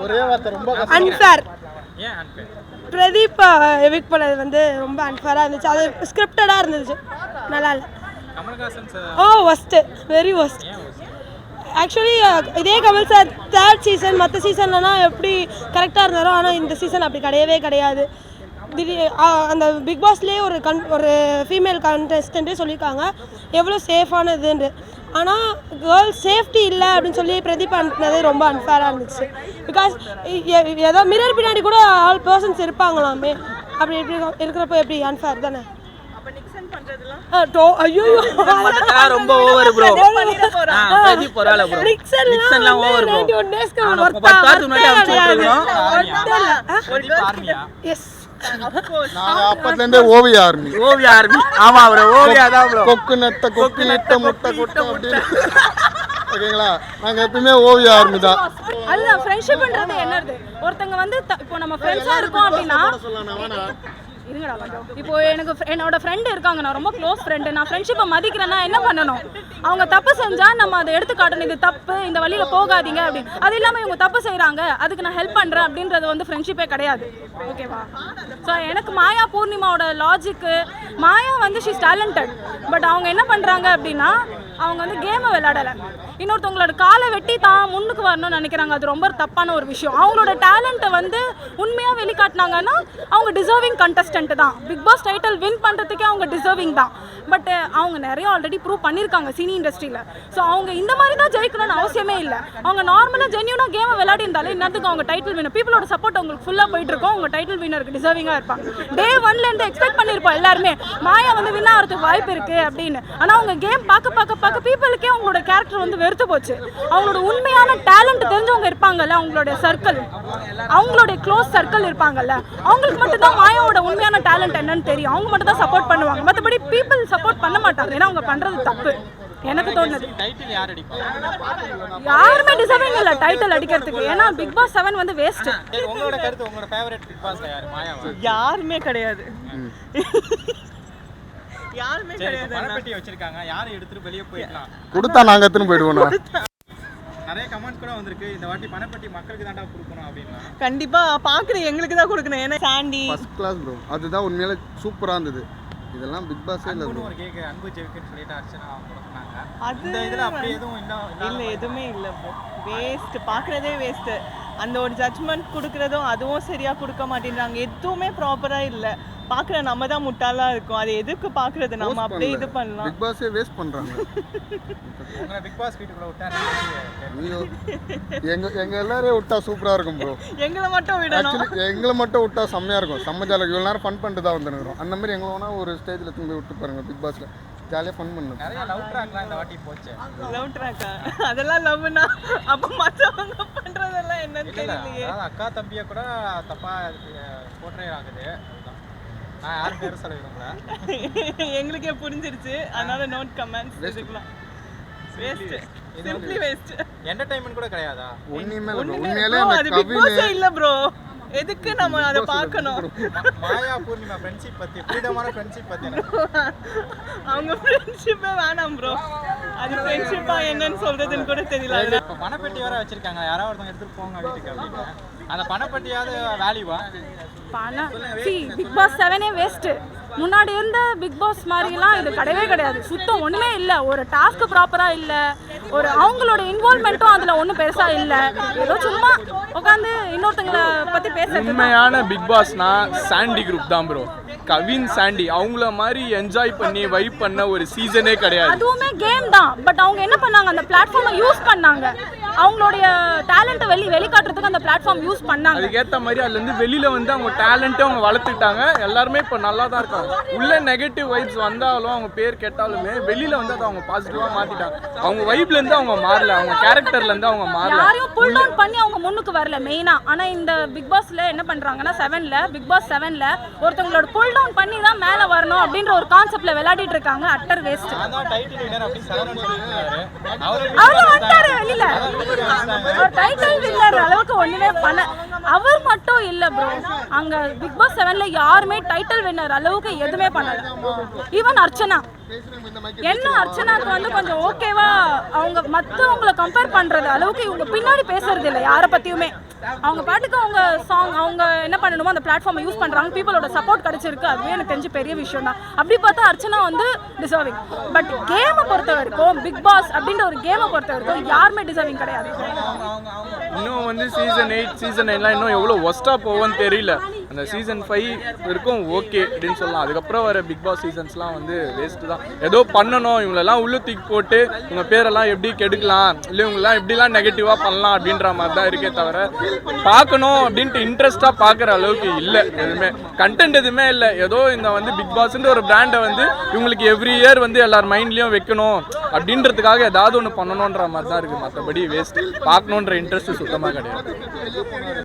ஒரே வார்த்தை ரொம்ப அன்ஃபேர் பிரதீப் எவிக் பண்ணது வந்து ரொம்ப அன்ஃபேராக இருந்துச்சு. அது ஸ்கிரிப்டடாக இருந்துச்சு. நல்லா இல்லை. கமல்ஹாசன் சார் ஓ ஒஸ்ட்டு வெரி ஒஸ்ட் ஆக்சுவலி இதே கமல் சார் தேர்ட் சீசன் மற்ற சீசன்லலாம் எப்படி கரெக்டாக இருந்தாரோ ஆனால் இந்த சீசன் அப்படி கிடையவே கிடையாது. திடீர் அந்த பிக் பாஸ்லேயே ஒரு கன் ஒரு ஃபீமேல் கண்டஸ்டண்ட்டே சொல்லியிருக்காங்க எவ்வளோ சேஃபானதுன்னு ஆனால் கேர்ள்ஸ் சேஃப்டி இல்லை அப்படின்னு சொல்லி பிரதீப் அனுப்புனது ரொம்ப அன்ஃபேராக இருந்துச்சு. பிகாஸ் ஏதோ மிரர் பின்னாடி கூட ஆல் பர்சன்ஸ் இருப்பாங்களாமே. அப்படி எப்படி இருக்கிறப்போ எப்படி அன்ஃபேர் தானே? ரொம்ப ஓவர் ப்ரோ நிக்சன்லாம் ஓவர் முன்னாடி ஆர்மியா எஸ் அப்பத்துல இருந்தே ஓவிய ஆர்மி. ஓவியா ஆர்மி. ஆமா ப்ரோ ஓவியா தான் கொக்கு நெட்ட கொக்கு நெட்ட முட்டை கொட்டை அப்படின்னு. ஓகேங்களா? நாங்க எப்பயுமே ஓவிய ஆர்மி தான். அதுதான் ஃப்ரெண்ட்ஷிப்ன்றது என்னது? ஒருத்தங்க வந்து இப்போ நம்ம ஃப்ரெண்ட்ஸாக இருக்கோம் அப்படின்னா இருங்கடா கொஞ்சம் இப்போ எனக்கு என்னோட ஃப்ரெண்டு இருக்காங்க. நான் ரொம்ப க்ளோஸ் ஃப்ரெண்டு நான் ஃப்ரெண்ட்ஷிப்பை மதிக்கிறேன்னா என்ன பண்ணணும்? அவங்க தப்பு செஞ்சா நம்ம அதை எடுத்து காட்டணும். இது தப்பு இந்த வழியில போகாதீங்க அப்படின்னு. அது இல்லாம இவங்க தப்பு செய்கிறாங்க அதுக்கு நான் ஹெல்ப் பண்றேன் அப்படின்றது வந்து ஃப்ரெண்ட்ஷிப்பே கிடையாது. ஓகேவா ஸோ எனக்கு மாயா பூர்ணிமாவோட லாஜிக்கு மாயா வந்து ஷீஸ் டேலண்டட் பட் அவங்க என்ன பண்றாங்க அப்படின்னா அவங்க வந்து கேமை விளையாடலை. இன்னொருத்தவங்களோட காலை வெட்டி தான் முன்னுக்கு வரணும்னு நினைக்கிறாங்க. அது ரொம்ப தப்பான ஒரு விஷயம். அவங்களோட டேலண்ட்டை வந்து உண்மையாக வெளிக்காட்டினாங்கன்னா அவங்க டிசர்விங் கண்டஸ்டன்ட் தான். பிக் பாஸ் டைட்டில் வின் பண்ணுறதுக்கே அவங்க டிசர்விங் தான். பட் அவங்க நிறைய ஆல்ரெடி ப்ரூவ் பண்ணியிருக்காங்க சினி இண்டஸ்ட்ரியில் ஸோ அவங்க இந்த மாதிரி தான் ஜெயிக்கணும்னு அவசியமே இல்லை. அவங்க நார்மலாக ஜென்யூனாக கேமை விளையாடி இருந்தாலே இன்னத்துக்கு அவங்க டைட்டில் வினர் பீப்புளோட சப்போர்ட் அவங்களுக்கு ஃபுல்லாக போயிட்டு இருக்கோம். அவங்க டைட்டில் வினருக்கு டிசர்விங்காக இருப்பாங்க. டே ஒன்லேருந்து எக்ஸ்பெக்ட் பண்ணியிருப்போம் எல்லாருமே. மாயா வந்து வின் ஆகிறதுக்கு வாய்ப்பு இருக்கு அப்படின்னு. ஆனால் அவங்க கேம் பார்க்க பார்க்க பார்க்க பீப்புளுக்கே அவங்களோட கேரக்டர் வந்து வெறுத்து போச்சு. அவங்களோட உண்மையான டேலண்ட் தெரிஞ்சவங்க இருப்பாங்க. இருப்பாங்கல்ல அவங்களுடைய சர்க்கிள் அவங்களுடைய க்ளோஸ் சர்க்கிள் இருப்பாங்கல்ல அவங்களுக்கு மட்டும்தான் மாயாவோட உண்மையான டேலண்ட் என்னன்னு தெரியும். அவங்க மட்டும் தான் சப்போர்ட் பண்ணுவாங்க. மற்றபடி பீப்புள் சப்போர்ட் பண்ண மாட்டாங்க. ஏன்னா அவங்க பண்றது தப்பு. எனக்கு தோணுது. டைட்டில் யார் அடிப்பாங்க யாருமே டிசர்விங் இல்லை டைட்டில் அடிக்கிறதுக்கு. ஏன்னா பிக் பாஸ் செவன் வந்து வேஸ்ட் யாருமே கிடையாது. யாருமே கிடையாது பணப்பெட்டி வச்சிருக்காங்க. யாரை எடுத்துட்டு வெளியே போயிடலாம்? கொடுத்தா நாங்க எத்தனை போயிடுவோம் நிறைய கமெண்ட் கூட வந்திருக்கு. இந்த வாட்டி பணப்பெட்டி மக்களுக்கு தாண்டா கொடுக்கணும் அப்படின்னா. கண்டிப்பா பாக்குற எங்களுக்கு தான் கொடுக்கணும். ஏன்னா சாண்டி ஃபர்ஸ்ட் கிளாஸ் ப்ரோ அதுதான் உண்மையிலே சூப்பரா இருந்தது. இதெல்லாம் பிக் பாஸே இல்லை bro. ஒரு கேக்கு அன்பு ஜெயிக்குன்னு சொல்லிட்டு அர்ச்சனா அவங்க கூட சொன்னாங்க. அது இந்த இதுல அப்படி எதுவும் இல்ல இல்லாம எதுவுமே இல்ல ப்ரோ வேஸ்ட் பாக்குறதே வேஸ்ட் அந்த ஒரு ஜட்ஜ்மெண்ட் கொடுக்கறதும் அதுவும் சரியா கொடுக்க மாட்டேன்றாங்க. எதுவுமே ப்ராப்பரா இல்ல. பாக்குற நம்ம தான் முட்டாளா இருக்கும். அது எதுக்கு பாக்குறது? நம்ம அப்படியே இது பண்ணல. பண்ணலாம் பிக் பாஸே வேஸ்ட் பண்றாங்க. உங்களை பிக் பாஸ் வீட்டுக்குள்ள விட்டா ஐயோ. எங்க எங்க எல்லாரையும் விட்டா சூப்பரா இருக்கும் ப்ரோ எங்களை மட்டும் விடணும். எங்களை மட்டும் விட்டா செம்மையா இருக்கும். செம்ம ஜாலியாக இவ்வளோ நேரம் ஃபன் பண்ணிட்டு தான் வந்துருக்கிறோம். அந்த மாதிரி எங்களை வேணா ஒரு ஸ்டேஜில் திரும்பி விட்டு பாருங்க பிக் பாஸ்ல ஜாலியாக ஃபன் பண்ணும் நிறைய லவ் ட்ராக்லாம் இந்த வாட்டி போச்சு. லவ் ட்ராக்கா அதெல்லாம் லவ்னா அப்ப மத்தவங்க பண்றதெல்லாம் என்னன்னு தெரியலையே. அக்கா தம்பியை கூட தப்பா போற்றே ஆகுது. நான் யாரும் பேர் சொல்ல விரும்பல. எங்களுக்கே புரிஞ்சிருச்சு. அதனால நோட் கமெண்ட்ஸ் இதுக்கெல்லாம். வேஸ்ட் சிம்பிளி வேஸ்ட் என்டர்டைன்மெண்ட் கூட கிடையாதா? இல்லை உண்மையிலே அந்த ப்ரோ எதுக்கு நம்ம அதை பார்க்கணும்? மாயா பூர்ணிமா ஃப்ரெண்ட்ஷிப் பத்தி ஃப்ரீடமான ஃப்ரெண்ட்ஷிப் பத்தி அவங்க ஃப்ரெண்ட்ஷிப்பே வேணாம் ப்ரோ அது ஃப்ரெண்ட்ஷிப்பா என்னன்னு சொல்றதுன்னு கூட தெரியல இப்போ பணப்பெட்டி வேற வச்சிருக்காங்க. யாராவது ஒருத்தவங்க எடுத்துட்டு போங்க வீட்டுக்கு அப்படின்னு. அந்த பணப்பெட்டியாவது வேல்யூவா பணம் சி பிக் பாஸ் செவனே வேஸ்ட்டு முன்னாடி இருந்த பிக் பாஸ் மாதிரிலாம் இது கிடையவே கிடையாது. சுத்தம் ஒன்றுமே இல்லை. ஒரு டாஸ்க்கு ப்ராப்பராக இல்லை. ஒரு அவங்களோட இன்வால்மெண்ட்டும் அதில் ஒன்றும் பெருசாக இல்லை. ஏதோ சும்மா உட்காந்து இன்னொருத்தங்களை பற்றி பேசுறது உண்மையான பிக் பாஸ்னா சாண்டி குரூப் தான் ப்ரோ கவின் சாண்டி அவங்கள மாதிரி என்ஜாய் பண்ணி வைப் பண்ண ஒரு சீசனே கிடையாது. அதுவுமே கேம் தான். பட் அவங்க என்ன பண்ணாங்க? அந்த பிளாட்ஃபார்மை யூஸ் பண்ணாங்க. அவங்களுடைய டேலண்ட்டை வெளி வெளிக்காட்டுறதுக்கு அந்த பிளாட்ஃபார்ம் யூஸ் பண்ணாங்க. அதுக்கேற்ற மாதிரி அதுலேருந்து வெளியில வந்து அவங்க டேலண்ட்டை அவங்க வளர்த்துக்கிட்டாங்க. எல்லாருமே இப்போ நல்லா தான் இருக்காங்க. உள்ள நெகட்டிவ் வைப்ஸ் வந்தாலும் அவங்க பேர் கேட்டாலுமே வெளியில வந்து அதை அவங்க பாசிட்டிவாக மாத்திட்டாங்க. அவங்க வைப்ல இருந்து அவங்க மாறல. அவங்க கேரக்டர்ல இருந்து அவங்க மாறல. யாரையும் புல் டவுன் பண்ணி அவங்க முன்னுக்கு வரல மெயினா ஆனா இந்த பிக் பாஸ்ல என்ன பண்றாங்கன்னா செவன்ல பிக் பாஸ் செவன்ல ஒருத்தவங்களோட புல் டவுன் பண்ணி தான் மேலே வரணும் அப்படின்ற ஒரு கான்செப்ட்ல விளையாடிட்டு இருக்காங்க. அட்டர் வேஸ்ட் அவரு வந்துட்டாரு. வெளியில ஒரு டைட்டில் வின்னர் அளவுக்கு ஒண்ணுமே பண்ண அவர் மட்டும் இல்ல ப்ரோ அங்க பிக் பாஸ் செவன்ல யாருமே டைட்டில் வின்னர் அளவுக்கு எதுவுமே பண்ணல. ஈவன் அர்ச்சனா. என்ன அர்ச்சனாக்கு வந்து கொஞ்சம் ஓகேவா அவங்க மற்றவங்களை கம்பேர் பண்றது அளவுக்கு இவங்க பின்னாடி பேசுறது இல்லை யாரை பத்தியுமே. அவங்க பாட்டுக்கு அவங்க சாங் அவங்க என்ன பண்ணணுமோ அந்த பிளாட்ஃபார்மை யூஸ் பண்றாங்க. பீப்புளோட சப்போர்ட் கிடைச்சிருக்கு. அதுவே எனக்கு தெரிஞ்சு பெரிய விஷயம் தான். அப்படி பார்த்தா அர்ச்சனா வந்து டிசர்விங் பட் கேமை பொறுத்த வரைக்கும் பிக் பாஸ் அப்படின்ற ஒரு கேமை பொறுத்த வரைக்கும் யாருமே டிசர்விங் கிடையாது. வந்து சீசன் எயிட் சீசன் நைன்லாம் இன்னும் எவ்வளோ ஒஸ்ட்டாக போகும்னு தெரியல. அந்த சீசன் ஃபைவ் இருக்கும் ஓகே அப்படின்னு சொல்லலாம். அதுக்கப்புறம் வர பிக் பாஸ் சீசன்ஸ்லாம் வந்து வேஸ்ட்டு தான். ஏதோ பண்ணணும் இவங்களெல்லாம் உள்ளு தூக்கி போட்டு இவங்க பேரெல்லாம் எப்படி கெடுக்கலாம் இல்லை இவங்கெல்லாம் எப்படிலாம் நெகட்டிவாக பண்ணலாம் அப்படின்ற மாதிரி தான் இருக்கே தவிர பார்க்கணும் அப்படின்ட்டு இன்ட்ரெஸ்ட்டாக பார்க்குற அளவுக்கு இல்லை எதுவுமே. கண்டென்ட் எதுவுமே இல்லை. ஏதோ இந்த வந்து பிக் பாஸ்ன்ற ஒரு பிராண்டை வந்து இவங்களுக்கு எவ்ரி இயர் வந்து எல்லார் மைண்ட்லேயும் வைக்கணும். அப்படின்றதுக்காக ஏதாவது ஒன்று பண்ணணுன்ற மாதிரி தான் இருக்குது மற்றபடி வேஸ்ட் பார்க்கணுன்ற இன்ட்ரெஸ்ட் சுத்தமாக கிடையாது.